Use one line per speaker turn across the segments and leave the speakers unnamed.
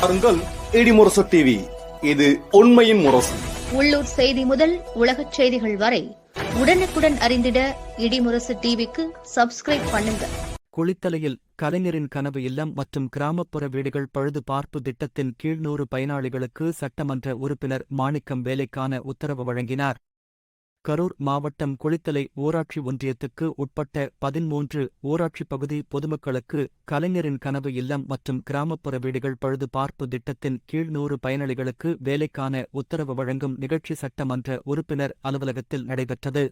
பாருங்கள் இடிமுரசு டிவி இது உண்மையின் முரசு.
உள்ளூர் செய்தி முதல் உலகச் செய்திகள் வரை உடனுக்குடன் அறிந்திட இடிமுரசு டிவிக்கு சப்ஸ்கிரைப் பண்ணுங்க.
குளித்தலையில் கலைஞரின் கனவு இல்லம் மற்றும் கிராமப்புற வீடுகள் பழுது பார்ப்பு திட்டத்தின் கீழ் நூறு பயனாளிகளுக்கு சட்டமன்ற உறுப்பினர் மாணிக்கம் வேலைக்கான உத்தரவு வழங்கினார். கரூர் மாவட்டம் குளித்தலை ஊராட்சி ஒன்றியத்துக்கு உட்பட்ட பதிமூன்று ஊராட்சி பகுதி பொதுமக்களுக்கு கலைஞரின் கனவு இல்லம் மற்றும் கிராமப்புற வீடுகள் பழுது பார்ப்பு திட்டத்தின் கீழ் நூறு பயனாளிகளுக்கு வேலைக்கான உத்தரவு வழங்கும் நிகழ்ச்சி சட்டமன்ற உறுப்பினர் அலுவலகத்தில் நடைபெற்றது.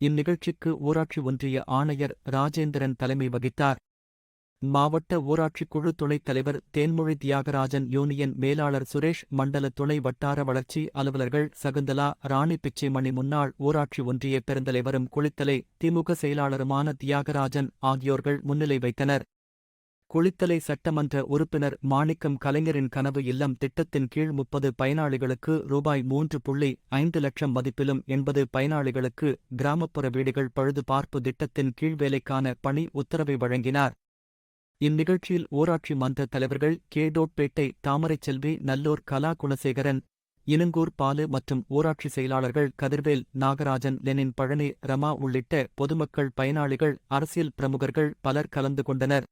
இந்நிகழ்ச்சிக்கு ஊராட்சி ஒன்றிய ஆணையர் ராஜேந்திரன் தலைமை வகித்தார். மாவட்ட ஊராட்சி குழு துணைத் தலைவர் தேன்மொழி தியாகராஜன் யூனியன் மேலாளர் சுரேஷ் மண்டல துணை வட்டார வளர்ச்சி அலுவலர்கள் சகுந்தலா ராணி பிச்சைமணி முன்னாள் ஊராட்சி ஒன்றிய பெருந்தலைவரும் குளித்தலை திமுக செயலாளருமான தியாகராஜன் ஆகியோர்கள் முன்னிலை வைத்தனர். குளித்தலை சட்டமன்ற உறுப்பினர் மாணிக்கம் கலைஞரின் கனவு இல்லம் திட்டத்தின் கீழ் முப்பது பயனாளிகளுக்கு ரூபாய் மூன்று புள்ளி ஐந்து லட்சம் மதிப்பிலும் எண்பது பயனாளிகளுக்கு கிராமப்புற வீடுகள் பழுது பார்ப்பு திட்டத்தின் கீழ் வேலைக்கான பணி உத்தரவை வழங்கினார். இந்நிகழ்ச்சியில் ஊராட்சி மன்ற தலைவர்கள் கேடோட்பேட்டை தாமரைச்செல்வி நல்லூர் கலா குணசேகரன் இனங்கூர் பாலு மற்றும் ஊராட்சி செயலாளர்கள் கதிர்வேல் நாகராஜன் லெனின் பழனி ரமா உள்ளிட்ட பொதுமக்கள் பயனாளிகள் அரசியல் பிரமுகர்கள் பலர் கலந்து கொண்டனர்.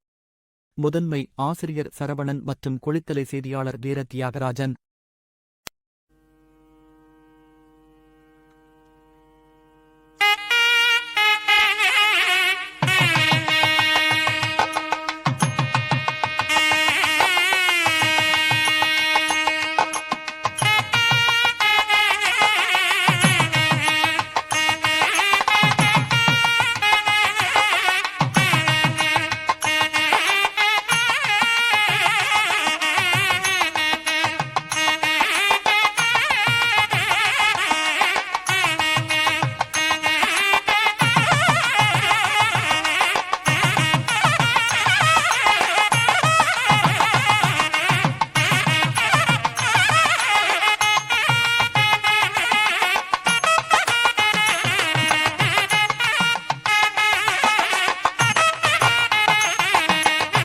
முதன்மை ஆசிரியர் சரவணன் மற்றும் குளித்தலை செய்தியாளர் வீர தியாகராஜன்